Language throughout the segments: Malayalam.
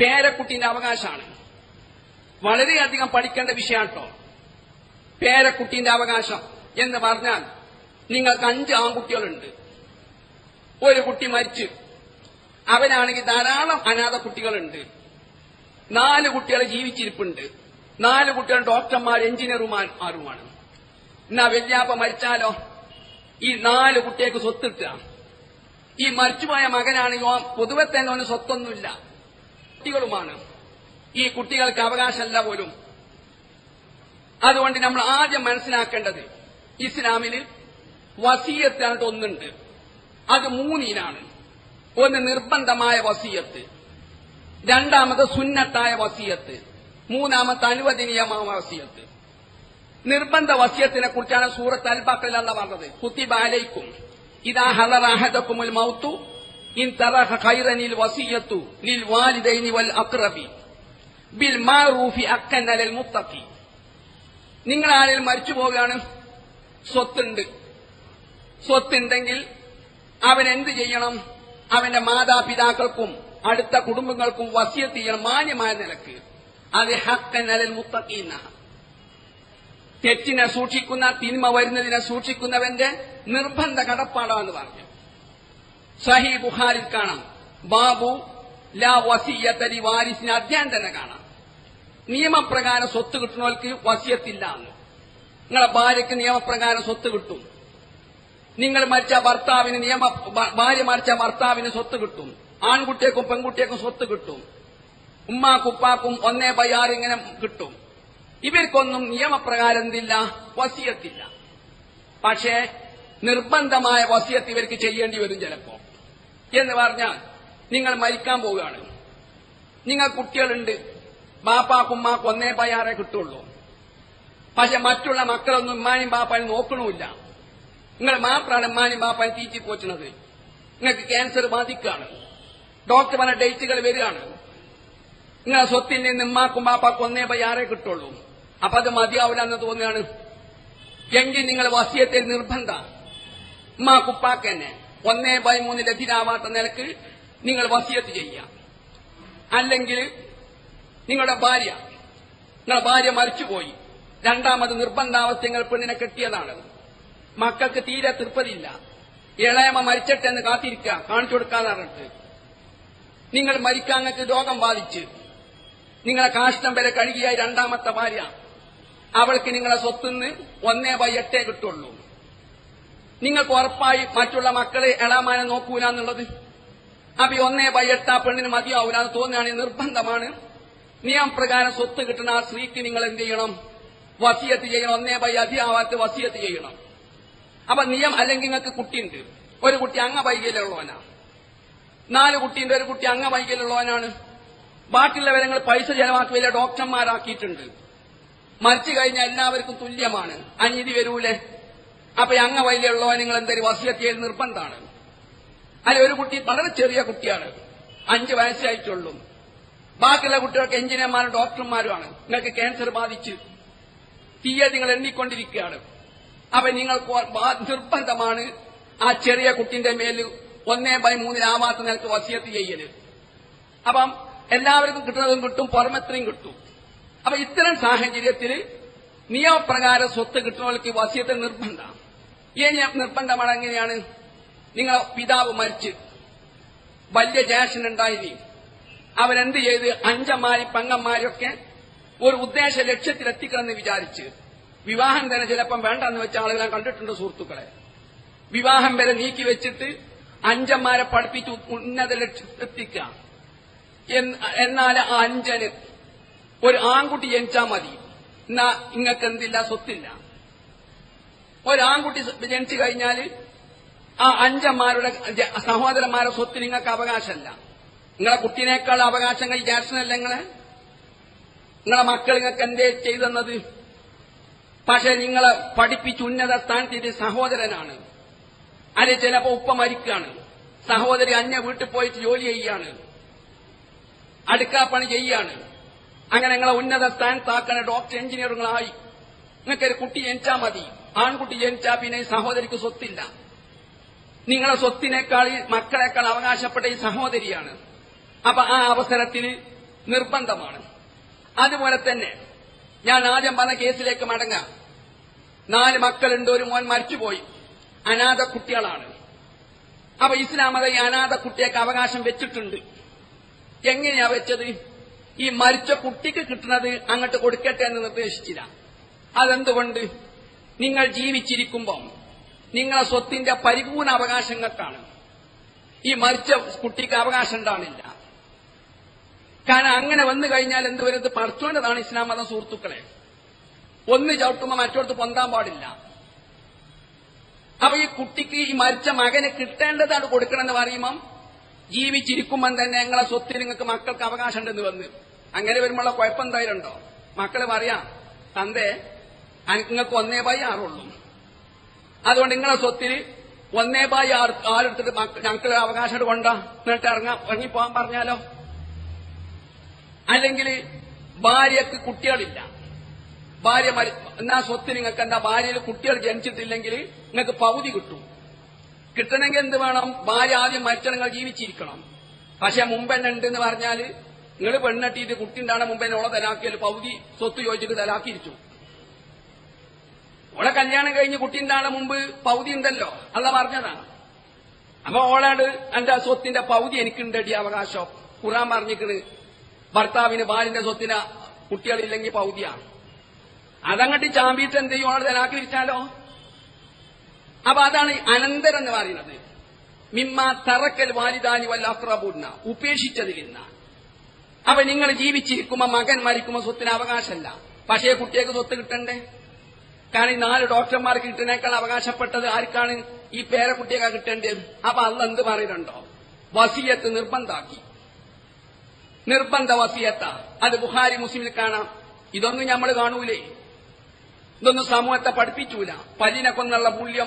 പേരക്കുട്ടിന്റെ അവകാശമാണ്. വളരെയധികം പഠിക്കേണ്ട വിഷയമാണ് കേട്ടോ പേരക്കുട്ടിന്റെ അവകാശം എന്ന് പറഞ്ഞാൽ നിങ്ങൾക്ക് അഞ്ച് ആൺകുട്ടികളുണ്ട്. ഒരു കുട്ടി മരിച്ചു. അവനാണെങ്കിൽ ധാരാളം അനാഥ കുട്ടികളുണ്ട്. നാല് കുട്ടികൾ ജീവിച്ചിരിപ്പുണ്ട്. നാല് കുട്ടികൾ ഡോക്ടർമാർ എഞ്ചിനീയർമാരുമാണ് എന്നാ വല്യാപ്പ മരിച്ചാലോ? ഈ നാല് കുട്ടികൾക്ക് സ്വത്തിട്ടുക ഈ മരിച്ചുപോയ മകനാണെങ്കിൽ പൊതുവെ തന്നെ അവന് സ്വത്തൊന്നുമില്ല. കുട്ടികളുമാണ്. ഈ കുട്ടികൾക്ക് അവകാശമല്ല പോലും. അതുകൊണ്ട് നമ്മൾ ആദ്യം മനസ്സിലാക്കേണ്ടത് ഇസ്ലാമിൽ വസീയത്ത് ഒന്നുണ്ട്. അത് മൂന്നിനാണ്. ഒന്ന് നിർബന്ധമായ വസീയത്ത്. രണ്ടാമത് സുന്നത്തായ വസീയത്ത്. മൂന്നാമത്തെ അനുവദനീയമായ വസീയത്ത്. നിർബന്ധ വസ്യത്തിനെ കുറിച്ചാണ് സൂറത്ത് അൽബാക്കലല്ല പറഞ്ഞത്. കുത്തിബാലയ്ക്കും ഇതാ ഹലറാഹദക്കുമുൽ മൗത്തു ഇൻ വസിയത്തു ലിൽ വാലിദൈനി വൽ ബിൽ മുത്തഖി നിങ്ങൾ ആരെങ്കിലും മരിച്ചു പോവുകയാണ് സ്വത്തുണ്ട്. സ്വത്തുണ്ടെങ്കിൽ അവൻ എന്ത് ചെയ്യണം? അവന്റെ മാതാപിതാക്കൾക്കും അടുത്ത കുടുംബങ്ങൾക്കും വസിയത്ത് ചെയ്യണം. മാന്യമായ നിലയ്ക്ക്. അത് ഹക്കൻ അലൽ മുത്തഖീന. തെറ്റിനെ സൂക്ഷിക്കുന്ന തിന്മ വരുന്നതിനെ സൂക്ഷിക്കുന്നവന്റെ നിർബന്ധ കടപ്പാടാന്ന് പറഞ്ഞു. സഹി ബുഹാരിൽ കാണാം. ബാബു ലാ വസിയത്തലി വാരിസിന് അധ്യായം തന്നെ കാണാം. നിയമപ്രകാരം സ്വത്ത് കിട്ടുന്നവർക്ക് വസിയത്തില്ല എന്ന്. നിങ്ങളെ ഭാര്യയ്ക്ക് നിയമപ്രകാരം സ്വത്ത് കിട്ടും. നിങ്ങൾ മരിച്ച ഭർത്താവിന് നിയമ ഭാര്യ മരിച്ച ഭർത്താവിന് സ്വത്ത് കിട്ടും. ആൺകുട്ടിയേക്കും പെൺകുട്ടിയേക്കും സ്വത്ത് കിട്ടും. ഉമ്മാക്കും ഉപ്പാക്കും ഒന്നേ ബൈ ആറ് ഇങ്ങനെ കിട്ടും. ഇവർക്കൊന്നും നിയമപ്രകാരം എന്തില്ല? വസിയത്തില്ല. പക്ഷേ നിർബന്ധമായ വസിയത്ത് ഇവർക്ക് ചെയ്യേണ്ടി വരും ചിലപ്പോ. എന്ന് പറഞ്ഞാൽ നിങ്ങൾ മരിക്കാൻ പോവുകയാണ്. നിങ്ങൾ കുട്ടികളുണ്ട്. ബാപ്പാക്കും കൊന്നേ ഒന്നേ ആറേ കിട്ടുള്ളൂ. പക്ഷെ മറ്റുള്ള മക്കളൊന്നും ഉമ്മാനും ബാപ്പാനും നോക്കണമില്ല. നിങ്ങൾ മാത്രമാണ് ഉമ്മാനും ബാപ്പാനും തീറ്റി പോറ്റുന്നത്. നിങ്ങൾക്ക് ക്യാൻസർ ബാധിക്കുകയാണ്. ഡോക്ടർ പറഞ്ഞ ഡേറ്റുകൾ വരികയാണ്. നിങ്ങളെ സ്വത്തിൽ നിന്ന് ഉമ്മാക്കും ബാപ്പാക്കും ഒന്നേ പയ്യാറെ കിട്ടുള്ളൂ. അപ്പൊ അത് മതിയാവില്ല എന്ന് തോന്നുകയാണ്. എങ്കിൽ നിങ്ങൾ വസിയത്തെ നിർബന്ധ. ഉമ്മാക്കുപ്പാക്ക് തന്നെ. ഒന്നേ ബൈ മൂന്ന് ലഭ്യരാവാത്ത നിലയ്ക്ക് നിങ്ങൾ വസിയത്ത് ചെയ്യാം അല്ലെങ്കിൽ നിങ്ങളുടെ ഭാര്യ നിങ്ങളുടെ ഭാര്യ മരിച്ചുപോയി. രണ്ടാമത് നിർബന്ധാവസ്ഥകൾ പെണ്ണിനെ കെട്ടിയതാണ്. മക്കൾക്ക് തീരെ തൃപ്പതിയില്ല ഇളയമ മരിച്ചിട്ടെന്ന് കാത്തിരിക്കുക കാണിച്ചു കൊടുക്കാതെ നിങ്ങൾ മരിക്കാങ്ങൾക്ക് രോഗം ബാധിച്ച് നിങ്ങളെ കാഷ്ടം വരെ കഴുകിയായി രണ്ടാമത്തെ ഭാര്യ അവൾക്ക് നിങ്ങളെ സ്വത്തുനിന്ന് ഒന്നേ ബൈ എട്ടേ കിട്ടുള്ളൂ. നിങ്ങൾക്ക് ഉറപ്പായി മറ്റുള്ള മക്കളെ എളാമാനെ നോക്കൂല എന്നുള്ളത്. അപ്പൊ ഒന്നേ ബൈ പെണ്ണിന് മതിയാവൂല എന്ന് തോന്നുകയാണെങ്കിൽ നിർബന്ധമാണ്. നിയമപ്രകാരം സ്വത്ത് കിട്ടുന്ന ആ സ്ത്രീക്ക് നിങ്ങൾ എന്ത് ചെയ്യണം? വസിയത്ത് ചെയ്യണം. ഒന്നേ ബൈ അധികാവാത്ത വസിയത്ത് ചെയ്യണം. അപ്പൊ നിയം അല്ലെങ്കിൽ നിങ്ങൾക്ക് കുട്ടിയുണ്ട്. ഒരു കുട്ടി അങ്ങ വൈകല്യമുള്ളവനാ നാല് കുട്ടിയുണ്ട്. ഒരു കുട്ടി അങ്ങ വൈകല്യമുള്ളവനാണ് ബാക്കിയുള്ളവരെ പൈസ ചെലവാക്കുകയില്ല ഡോക്ടർമാരാക്കിയിട്ടുണ്ട് മരിച്ചു കഴിഞ്ഞാൽ എല്ലാവർക്കും തുല്യമാണ്. അനീതി വരൂലേ? അപ്പൊ അങ്ങ വൈകല്യമുള്ളവൻ നിങ്ങൾ എന്തൊരു വസിയത്തിയിൽ നിർബന്ധമാണ്? അല്ലെ ഒരു കുട്ടി വളരെ ചെറിയ കുട്ടിയാണ്. അഞ്ച് വയസ്സായിട്ടുള്ളൂ ബാക്കിയുള്ള കുട്ടികൾക്ക് എഞ്ചിനീയർമാരും ഡോക്ടർമാരുമാണ്. നിങ്ങൾക്ക് ക്യാൻസർ ബാധിച്ച് തീയെ നിങ്ങൾ എണ്ണിക്കൊണ്ടിരിക്കുകയാണ്. അപ്പൊ നിങ്ങൾക്ക് നിർബന്ധമാണ് ആ ചെറിയ കുട്ടിന്റെ മേൽ ഒന്നേ ബൈ മൂന്നിലാവാത്ത നിലയ്ക്ക് വസിയത്ത് ചെയ്യൽ. അപ്പം എല്ലാവർക്കും കിട്ടുന്നതും കിട്ടും പുറമെത്രയും കിട്ടും. അപ്പൊ ഇത്തരം സാഹചര്യത്തിൽ നിയമപ്രകാരം സ്വത്ത് കിട്ടുന്നവർക്ക് വസിയത്ത് നിർബന്ധം ഈ നിയ- നിർബന്ധമാണ് എങ്ങനെയാണ്? നിങ്ങളെ പിതാവ് മരിച്ച് വലിയ ജാഷൻ ഉണ്ടായിനി അവരെന്ത് ചെയ്ത്? അഞ്ചന്മാരും പങ്കന്മാരൊക്കെ ഒരു ഉദ്ദേശ ലക്ഷ്യത്തിലെത്തിക്കണമെന്ന് വിചാരിച്ച് വിവാഹം തന്നെ ചിലപ്പം വേണ്ടെന്ന് വെച്ച ആളുകളെ കണ്ടിട്ടുണ്ട് സുഹൃത്തുക്കളെ. വിവാഹം വരെ നീക്കി വെച്ചിട്ട് അഞ്ചന്മാരെ പഠിപ്പിച്ച് ഉന്നത ലക്ഷ്യത്തെത്തിക്കുക എന്നാൽ ആ അഞ്ചന് ഒരു ആൺകുട്ടി ജനിച്ചാൽ മതി. എന്നാ ഇങ്ങക്ക് എന്തില്ല സ്വത്തില്ല. ഒരു ആൺകുട്ടി ജനിച്ചു കഴിഞ്ഞാൽ ആ അഞ്ചന്മാരുടെ സഹോദരന്മാരുടെ സ്വത്ത് നിങ്ങൾക്ക് അവകാശമല്ല. നിങ്ങളെ കുട്ടീനേക്കാൾ അവകാശങ്ങൾ ജാക്സനല്ല നിങ്ങളെ? നിങ്ങളെ മക്കൾ നിങ്ങൾക്ക് എന്തേ ചെയ്തെന്നത്? പക്ഷെ നിങ്ങളെ പഠിപ്പിച്ച് ഉന്നത സ്ഥാനത്ത് സഹോദരനാണ്. അല്ലെ ചിലപ്പോ ഉപ്പ മരിക്കാണ് സഹോദരി അന്യ വീട്ടിൽ പോയിട്ട് ജോലി ചെയ്യാണ് അടുക്കാപ്പണി ചെയ്യാണ് അങ്ങനെ നിങ്ങളെ ഉന്നത സ്ഥാനത്താക്കണ ഡോക്ടർ എഞ്ചിനീയറുകളായി നിങ്ങൾക്കൊരു കുട്ടി ജനിച്ചാൽ മതി. ആൺകുട്ടി ജനിച്ചാൽ പിന്നെ ഈ സഹോദരിക്ക് സ്വത്തില്ല. നിങ്ങളെ സ്വത്തിനേക്കാൾ ഈ മക്കളെക്കാൾ അവകാശപ്പെട്ട ഈ സഹോദരിയാണ്. അപ്പൊ ആ അവസരത്തിൽ നിർബന്ധമാണ്. അതുപോലെ തന്നെ ഞാൻ ആദ്യം പറഞ്ഞ കേസിലേക്ക് മടങ്ങാം. നാല് മക്കളുണ്ട് ഒരു മോൻ മരിച്ചുപോയി. അനാഥ കുട്ടികളാണ്. അപ്പൊ ഇസ്ലാം ഈ അനാഥ കുട്ടിയൊക്കെ അവകാശം വെച്ചിട്ടുണ്ട്. എങ്ങനെയാ വെച്ചത്? ഈ മരിച്ച കുട്ടിക്ക് കിട്ടുന്നത് അങ്ങോട്ട് കൊടുക്കട്ടെ എന്ന് നിർദ്ദേശിച്ചില്ല. അതെന്തുകൊണ്ട്? നിങ്ങൾ ജീവിച്ചിരിക്കുമ്പം നിങ്ങളെ സ്വത്തിന്റെ പരിപൂർണ അവകാശങ്ങൾക്കാണ്. ഈ മരിച്ച കുട്ടിക്ക് അവകാശം ഉണ്ടാവില്ല. കാരണം അങ്ങനെ വന്നു കഴിഞ്ഞാൽ എന്ത് വരുന്നത് പഠിച്ചോണ്ടതാണ് ഇസ്ലാം മതം സുഹൃത്തുക്കളെ. ഒന്ന് ചവിട്ടുമ്പോൾ മറ്റോടത്ത് പൊന്താൻ പാടില്ല. അപ്പൊ ഈ കുട്ടിക്ക് ഈ മരിച്ച മകന് കിട്ടേണ്ടതാണ് കൊടുക്കണമെന്ന് പറയുമ്പം ജീവിച്ചിരിക്കുമ്പം തന്നെ ഞങ്ങളെ സ്വത്തിൽ നിങ്ങൾക്ക് മക്കൾക്ക് അവകാശം ഉണ്ടെന്ന് വന്ന്. അങ്ങനെ വരുമ്പോഴുള്ള കുഴപ്പം എന്തായാലും ഉണ്ടോ മക്കൾ പറയാം തന്തേ നിങ്ങൾക്ക് ഒന്നേ ബൈ ആറുള്ളൂ അതുകൊണ്ട് നിങ്ങളെ സ്വത്തിൽ ഒന്നേ ബൈ ആറ് ആരെടുത്തിട്ട് ഞങ്ങൾക്ക് അവകാശം കൊണ്ടാ എന്നിട്ട് ഇറങ്ങാം ഇറങ്ങിപ്പോകാൻ പറഞ്ഞാലോ? അല്ലെങ്കിൽ ഭാര്യക്ക് കുട്ടികളില്ല. ഭാര്യ എന്നാ സ്വത്ത് നിങ്ങൾക്ക് എന്താ ഭാര്യയിൽ കുട്ടികൾ ജനിച്ചിട്ടില്ലെങ്കിൽ നിങ്ങൾക്ക് പകുതി കിട്ടും. കിട്ടണമെങ്കിൽ എന്ത് വേണം? ഭാര്യ ആദ്യം മരിച്ച നിങ്ങൾ ജീവിച്ചിരിക്കണം. പക്ഷെ മുമ്പെന്നെ ഉണ്ടെന്ന് പറഞ്ഞാൽ നിങ്ങൾ പെണ്ണെട്ടിയിട്ട് കുട്ടി ഉണ്ടാണ് മുമ്പെന്നെ ഉള്ള തലാക്കിയാൽ പകുതി സ്വത്ത് ചോദിച്ചിട്ട് തലാക്കിയിരിച്ചു. ഓളെ കല്യാണം കഴിഞ്ഞ് കുട്ടി ഉണ്ടാണ് മുമ്പ് പൗതി ഉണ്ടല്ലോ അല്ല പറഞ്ഞതാണ്. അപ്പൊ ഓളാട് എന്റെ സ്വത്തിന്റെ പൗതി എനിക്കുണ്ടടി അവകാശം. ഖുറാൻ പറഞ്ഞിക്കണ് ഭർത്താവിന് ബാലിന്റെ സ്വത്തിന് കുട്ടികളില്ലെങ്കിൽ പൗതിയാണ് അതങ്ങട്ട് ചാമ്പിയിട്ട് എന്ത് ചെയ്യും? ഓളെ തലാക്കി അപ്പൊ അതാണ് അനന്തരം എന്ന് പറയുന്നത്. മിമ്മ തറക്കൽ വാലിദാനി വല്ലാത്രബുന്ന ഉപേക്ഷിച്ചതിൽ നിന്ന്. അപ്പൊ നിങ്ങൾ ജീവിച്ചിരിക്കുമ്പോ മകൻ മരിക്കുമ്പോ സ്വത്തിന് അവകാശമല്ല പക്ഷേ കുട്ടിയേക്ക് സ്വത്ത് കിട്ടണ്ടേ? കാരണം ഈ നാല് ഡോക്ടർമാർക്ക് കിട്ടുന്നേക്കാൾ അവകാശപ്പെട്ടത് ആർക്കാണ്? ഈ പേരക്കുട്ടിയൊക്കെ കിട്ടേണ്ടത് അപ്പൊ അന്ന് എന്ത് പറയുന്നുണ്ടോ? വസീയത്ത് നിർബന്ധാക്കി. നിർബന്ധ വസീയത്ത. അത് ബുഹാരി മുസ്ലിമിൽ കാണാം. ഇതൊന്നും നമ്മൾ കാണൂലേ? ഇതൊന്നും സമൂഹത്തെ പഠിപ്പിച്ചൂല. പല്ലിനെ കൊന്നുള്ള മൂല്യം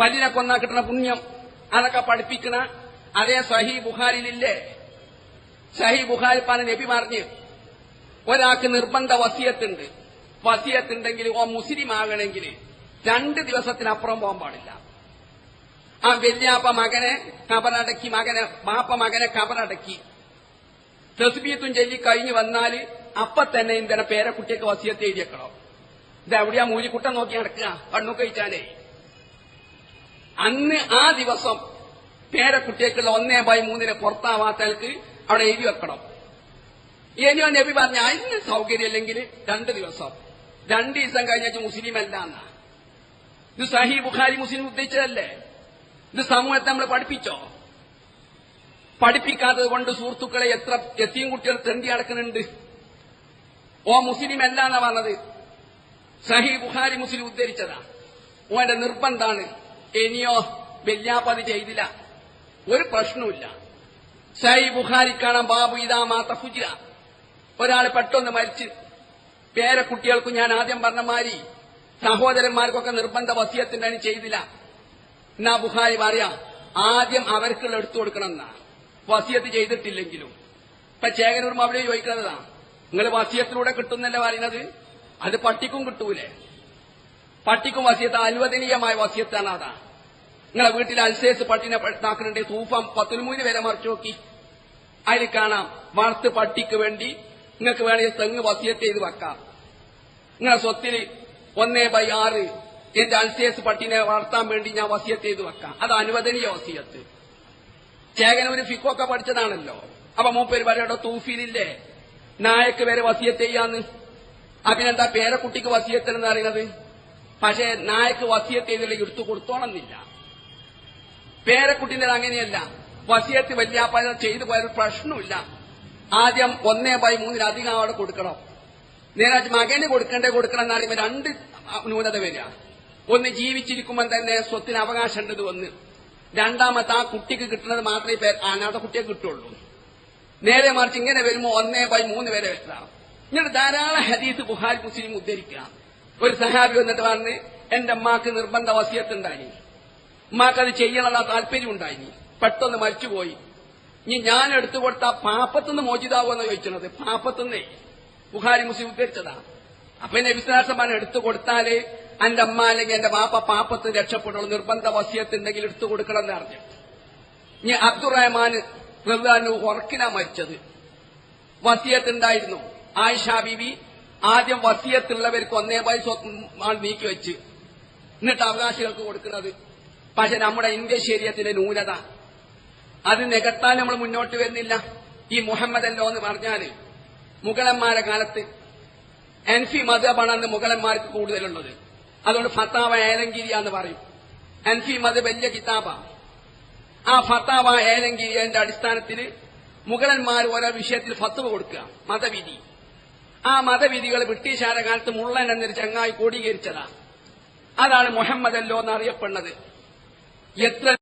പല്ലിനെ കൊന്നാ കിട്ടുന്ന പുണ്യം. അതൊക്കെ പഠിപ്പിക്കണ അതേ സഹി ബുഹാരിലില്ലേ സഹി ബുഹാരി പല നബി പറഞ്ഞ് ഒരാൾക്ക് നിർബന്ധ വസിയത്തുണ്ട്. വസിയത്തുണ്ടെങ്കിൽ ഓ മുസ്ലിം ആകണമെങ്കിൽ രണ്ട് ദിവസത്തിനപ്പുറം പോകാൻ പാടില്ല. ആ വല്യാപ്പ മകനെ കബറടക്കി മകനെ ബാപ്പ മകനെ കബറടക്കി. തസ്ബീത്തും ചൊല്ലി കഴിഞ്ഞ് വന്നാൽ അപ്പൊ തന്നെ ഇന്ധന പേരക്കുട്ടിയൊക്കെ വസിയത്ത് എഴുതിയേക്കണം? ഇത് എവിടെയാ മൂലിക്കുട്ടം നോക്കി നടക്കുക? കണ്ണു കഴിച്ചാലേ. അന്ന് ആ ദിവസം പേരക്കുട്ടിയേക്കുള്ള ഒന്നേ ബൈ മൂന്നിന് പുറത്താവാത്തൽക്ക് അവിടെ എഴുതി വെക്കണം. ഇനിയോ നബി പറഞ്ഞ അതിന് സൗകര്യമില്ലെങ്കിൽ രണ്ട് ദിവസം. രണ്ട് ദിവസം കഴിഞ്ഞാൽ മുസ്ലിം അല്ല ഇത് സഹി ബുഖാരി മുസ്ലിം ഉദ്ദേശിച്ചതല്ലേ? ഇത് സമൂഹത്തെ നമ്മൾ പഠിപ്പിച്ചോ? പഠിപ്പിക്കാത്തത് കൊണ്ട് സുഹൃത്തുക്കളെ എത്ര എത്തിയും കുട്ടികൾ തെണ്ടി അടക്കുന്നുണ്ട് ഓ മുസ്ലിം അല്ല എന്നാ പറഞ്ഞത്. സഹി ബുഖാരി മുസ്ലിം ഉദ്ധരിച്ചതാ ഓന്റെ നിർബന്ധാണ്. ഇനിയോ വല്യാപ്പത് ചെയ്തില്ല. ഒരു പ്രശ്നവുമില്ല. സഹി ബുഖാരി കാണാൻ ബാബു ഇതാ മാത്ത ഫുജിര ഒരാൾ പെട്ടെന്ന് മരിച്ച് പേരക്കുട്ടികൾക്കും ഞാൻ ആദ്യം പറഞ്ഞ മാതിരി സഹോദരന്മാർക്കൊക്കെ നിർബന്ധ വസിയത്തിന്റെ ചെയ്തില്ല. എന്നാ ബുഹാരി പറയാ ആദ്യം അവർക്കുള്ള എടുത്തു കൊടുക്കണം എന്നാ. വസിയത്ത് ചെയ്തിട്ടില്ലെങ്കിലും. ഇപ്പൊ ചേകനൂർ അവിടെ ചോദിക്കുന്നതാ നിങ്ങൾ വസിയത്തിലൂടെ കിട്ടുന്നല്ലേ പറയുന്നത്? അത് പട്ടിക്കും കിട്ടൂലേ. പട്ടിക്കും വസിയത്ത് അനുവദനീയമായ വസിയത്താണ് അതാ. നിങ്ങളെ വീട്ടിൽ അൽസേസ് പട്ടിനെ താക്കുന്നുണ്ട് തൂഫം പത്തുമൂന്ന് വരെ മറിച്ചു നോക്കി. അതിൽ കാണാം വളർത്ത് പട്ടിക്ക് വേണ്ടി നിങ്ങൾക്ക് വേണമെങ്കിൽ തെങ്ങ് വസിയത്ത് ചെയ്ത് വെക്കാം. നിങ്ങളെ സ്വത്തിൽ ഒന്നേ ബൈ ആറ് എന്റെ അൽസേസ് പട്ടിനെ വളർത്താൻ വേണ്ടി ഞാൻ വസിയത്ത് ചെയ്ത് വെക്കാം. അത് അനുവദനീയ വസിയത്ത്. ചേകനൂര് ഫിക്കൊക്കെ പഠിച്ചതാണല്ലോ. അപ്പൊ മൂപ്പര് വരെയുടെ തൂഫിലില്ലേ? നായക്ക് വരെ വസിയത്ത് ചെയ്യാന്ന്. അതിനെന്താ പേരക്കുട്ടിക്ക് വസിയത്തെന്ന് പറയുന്നത്? പക്ഷേ നായക്ക് വസിയത്ത് ചെയ്തില്ല എടുത്തു കൊടുത്തോണമെന്നില്ല പേരക്കുട്ടിന്റെ അങ്ങനെയല്ല. വസിയത്ത് വല്യാപ്പ ചെയ്തു പോയ പ്രശ്നമില്ല. ആദ്യം ഒന്നേ ബൈ മൂന്നിലധികം അവിടെ കൊടുക്കണം. നേരെ മകന് കൊടുക്കണ്ടേ കൊടുക്കണം എന്ന് പറയുമ്പോൾ രണ്ട് ന്യൂനത വരിക. ഒന്ന് ജീവിച്ചിരിക്കുമ്പോൾ തന്നെ സ്വത്തിന് അവകാശം ഉണ്ടത് വന്ന്. രണ്ടാമത്തെ ആ കുട്ടിക്ക് കിട്ടുന്നത് മാത്രമേ അനാഥ കുട്ടിയെ കിട്ടുള്ളൂ. നേരെ മറിച്ച് ഇങ്ങനെ വരുമ്പോൾ ഒന്നേ ബൈ മൂന്ന് വരെ വെക്കാം ഇങ്ങനെ ധാരാളം ഹദീസ് ബുഹാരി മുസ്ലിം ഉദ്ധരിക്കാം ഒരു സഹാബി വന്നിട്ട് പറഞ്ഞ് എന്റെ അമ്മാക്ക് നിർബന്ധ വസിയത്തുണ്ടായി ഉമ്മാക്ക് അത് ചെയ്യണമെന്ന താല്പര്യം ഉണ്ടായി പെട്ടെന്ന് മരിച്ചുപോയി. ഇനി ഞാൻ എടുത്തു കൊടുത്ത പാപ്പത്തുനിന്ന് എന്ന് ചോദിച്ചത്? പാപ്പത്തുനിന്നേ ബുഹാരി മുസ്ലിം ഉദ്ധരിച്ചതാണ്. അപ്പൊ എന്നെ വിശ്വാസമാണ് എടുത്തു കൊടുത്താൽ എന്റെ അമ്മ അല്ലെങ്കിൽ എന്റെ പാപ്പ പാപ്പത്ത് രക്ഷപ്പെടുള്ളൂ നിർബന്ധ വസ്യത്തുണ്ടെങ്കിൽ എടുത്തു കൊടുക്കണം എന്ന് അറിഞ്ഞു ഇനി അബ്ദുറഹ്മാൻ ഉറക്കിനാ മരിച്ചത്. വസിയത്ത് ഉണ്ടായിരുന്നു. ആയിഷ ബിബി ആദ്യം വസിയത്തുള്ളവർക്ക് ഒന്നേ ആൾ നീക്കി വെച്ച്. എന്നിട്ട് അവകാശികൾക്ക് കൊടുക്കുന്നത്. പക്ഷെ നമ്മുടെ ഇന്ത്യ ശരീരത്തിന്റെ ന്യൂനത. അത് നികത്താൻ നമ്മൾ മുന്നോട്ട് വരുന്നില്ല. ഈ മുഹമ്മദ് അല്ലോ എന്ന് പറഞ്ഞാൽ മുഗളന്മാരെ കാലത്ത് എൻഫി മതബാണെന്ന് മുഗളന്മാർക്ക് കൂടുതലുള്ളത്. അതുകൊണ്ട് ഫത്താവ ഏലങ്കിരി എന്ന് പറയും. എൻഫി മത് വലിയ കിതാബ ആ ഫത്താവ ഏലങ്കിരിയന്റെ അടിസ്ഥാനത്തിൽ മുഗളന്മാർ ഓരോ വിഷയത്തിൽ ഫത്തുവ കൊടുക്കുക. മതവിധി. ആ മതവിധികൾ ബ്രിട്ടീഷുകാരുടെ കാലത്ത് മുള്ളൻ എന്നൊരു ചങ്ങായി കോടീകരിച്ചതാണ് അതാണ് മുഹമ്മദല്ലോ എന്നറിയപ്പെടുന്നത് എത്ര